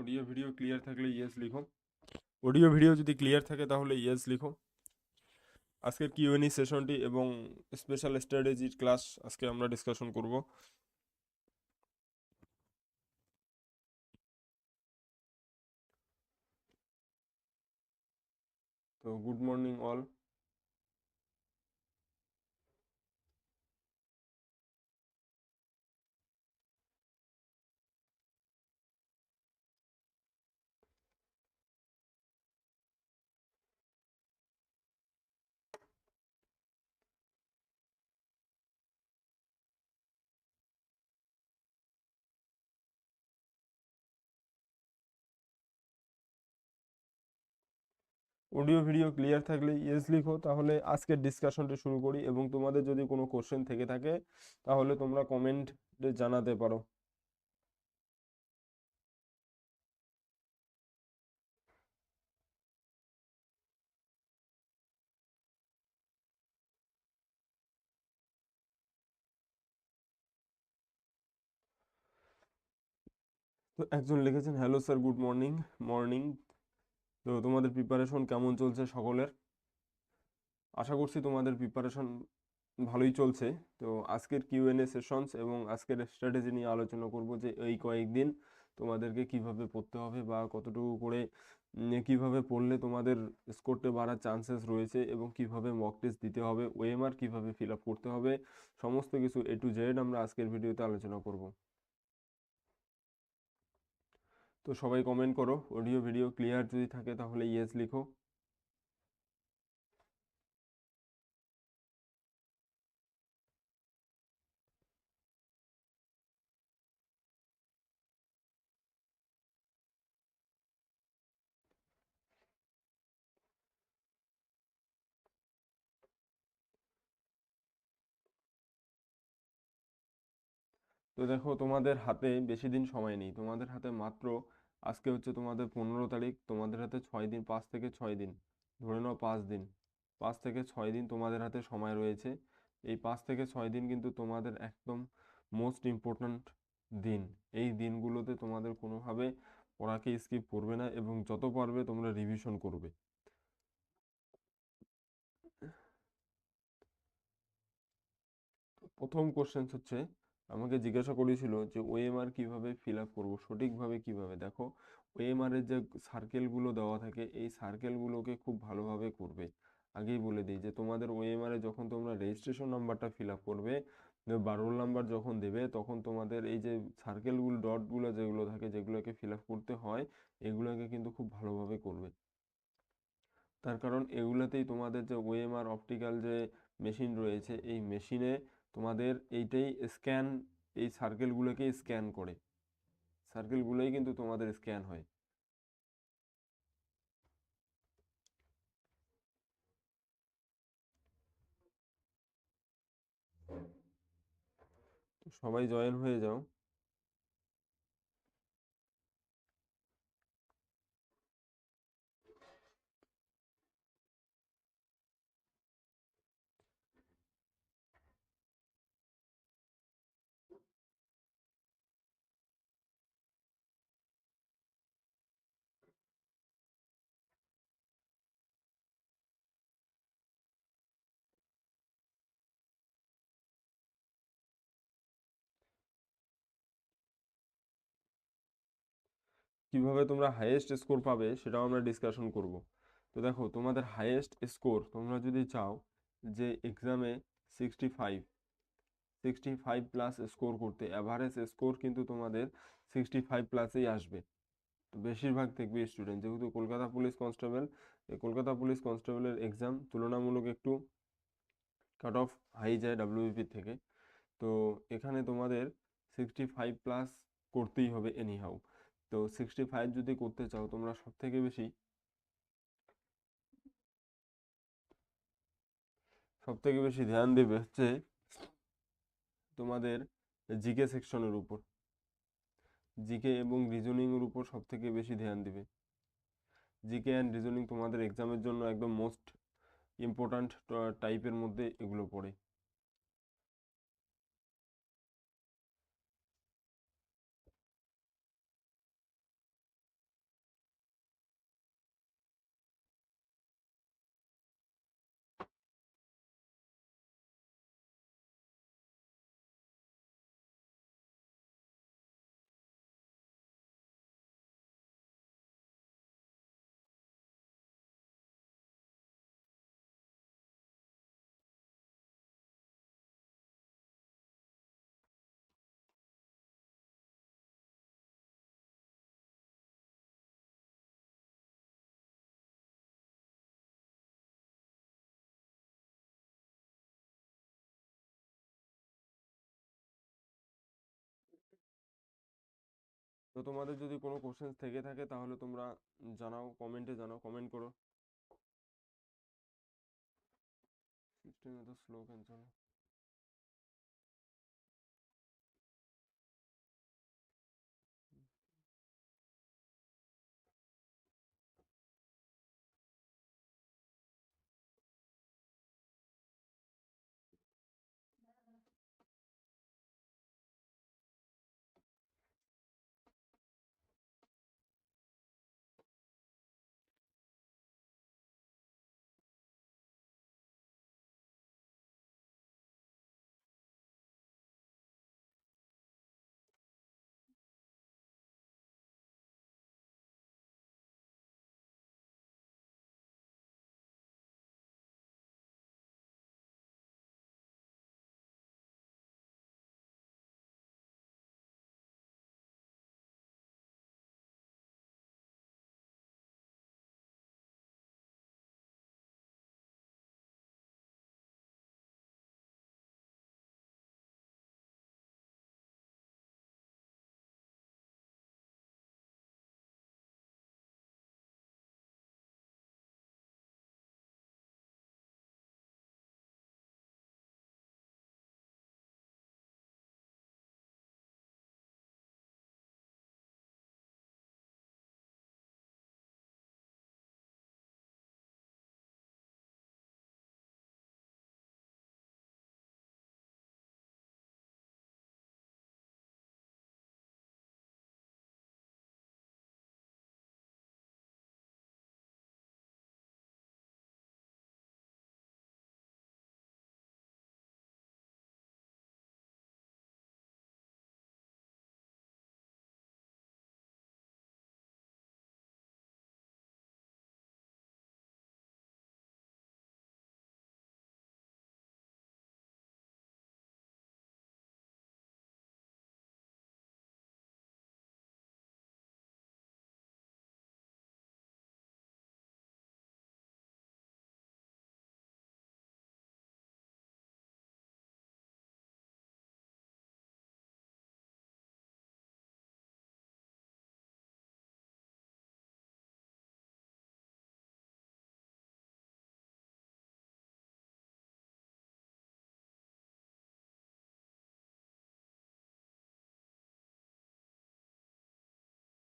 Audio video clear থাকলে yes লিখো। Audio video যদি ক্লিয়ার থাকে তাহলে ইয়েস লিখো। আজকের কিউএনই সেশনটি এবং স্পেশাল স্ট্র্যাটেজির ক্লাস আজকে আমরা ডিসকাশন করব। তো good morning all audio video clear থাকলে ইয়েস লিখো। তাহলে আজকের ডিসকাশনটা শুরু করি এবং তোমাদের যদি কোনো কোশ্চেন থেকে থাকে, তাহলে তোমরা কমেন্টে জানাতে পারো। তো একজন লিখেছেন hello sir good morning morning তো তোমাদের প্রিপারেশন কেমন চলছে সকলের? আশা করছি তোমাদের প্রিপারেশন ভালোই চলছে। তো আজকের কিউএনএ সেশনস এবং আজকের স্ট্র্যাটেজি নিয়ে আলোচনা করব যে এই কয়েকদিন তোমাদেরকে কীভাবে পড়তে হবে বা কতটুকু করে কীভাবে পড়লে তোমাদের স্কোরটা বাড়ার চান্সেস রয়েছে এবং কীভাবে মক টেস্ট দিতে হবে ওএমআর কীভাবে ফিল আপ করতে হবে, সমস্ত কিছু এ টু জেড আমরা আজকের ভিডিওতে আলোচনা করব। তো সবাই কমেন্ট করো। অডিও ভিডিও ক্লিয়ার যদি থাকে তাহলে ইয়েস লিখো। তো দেখো তোমাদের হাতে বেশি দিন সময় নেই। তোমাদের হাতে মাত্র আজকে হচ্ছে তোমাদের পনেরো তারিখ, তোমাদের হাতে ছয় দিন, পাঁচ থেকে ছয় দিন, ধরে নাও পাঁচ দিন, পাঁচ থেকে ছয় দিন তোমাদের হাতে সময় রয়েছে। এই পাঁচ থেকে ছয় দিন কিন্তু তোমাদের একদম মোস্ট ইম্পর্ট্যান্ট দিন। এই দিনগুলোতে তোমাদের কোনোভাবে পড়াকে স্কিপ করবে না এবং যত পারবে তোমরা রিভিশন করবে। প্রথম কোশ্চেন হচ্ছে আমাকে জিজ্ঞাসা করেছিল যে ওএমআর কীভাবে ফিল আপ করব? সঠিকভাবে কীভাবে? দেখো ওএমআর এর যে সার্কেলগুলো দেওয়া থাকে, এই সার্কেলগুলোকে খুব ভালোভাবে করবে। আগেই বলে দিই যে তোমাদের ওএমআর যখন তোমরা রেজিস্ট্রেশন নাম্বারটা ফিল আপ করবে বা রোল নাম্বার যখন দেবে, তখন তোমাদের এই যে সার্কেলগুলো ডটগুলো যেগুলো থাকে, যেগুলোকে ফিল আপ করতে হয়, এগুলোকে কিন্তু খুব ভালোভাবে করবে। তার কারণ এগুলোতেই তোমাদের যে ওএমআর অপটিক্যাল যে মেশিন রয়েছে, এই মেশিনে তোমাদের এইটাই স্ক্যান এই সার্কেলগুলোকে স্ক্যান করে। সার্কেলগুলোই কিন্তু তোমাদের স্ক্যান হয়। সবাই জয়েন হয়ে যাও। কীভাবে তোমরা হাইয়েস্ট স্কোর পাবে সেটাও আমরা ডিসকাশন করব। তো দেখো, তোমাদের হাইয়েস্ট স্কোর তোমরা যদি চাও যে এক্সামে sixty five sixty five plus score করতে অ্যাভারেজ স্কোর কিন্তু তোমাদের সিক্সটি ফাইভ প্লাসেই আসবে। তো বেশিরভাগ দেখবে স্টুডেন্ট যেহেতু Kolkata police constable Kolkata police কনস্টেবলের এক্সাম তুলনামূলক একটু কাট অফ হাই যায় ডাব্লিউবিপি থেকে। তো এখানে তোমাদের সিক্সটি ফাইভ প্লাস করতেই হবে এনিহাউ তো সিক্সটি ফাইভ যদি করতে চাও তোমরা সব থেকে বেশি? সব থেকে বেশি ধ্যান দেবে হচ্ছে তোমাদের জিকে সেকশনের উপর। জিকে এবং রিজনিংয়ের উপর সব থেকে বেশি ধ্যান দিবে। জিকে অ্যান্ড রিজনিং তোমাদের এক্সামের জন্য একদম মোস্ট ইম্পর্ট্যান্ট টাইপের মধ্যে এগুলো পড়ে। তো তোমাদের যদি কোনো কোশ্চেন্স থেকে থাকে, তাহলে তোমরা জানাও কমেন্টে জানাও কমেন্ট করো। সিস্টেম এত স্লো কেন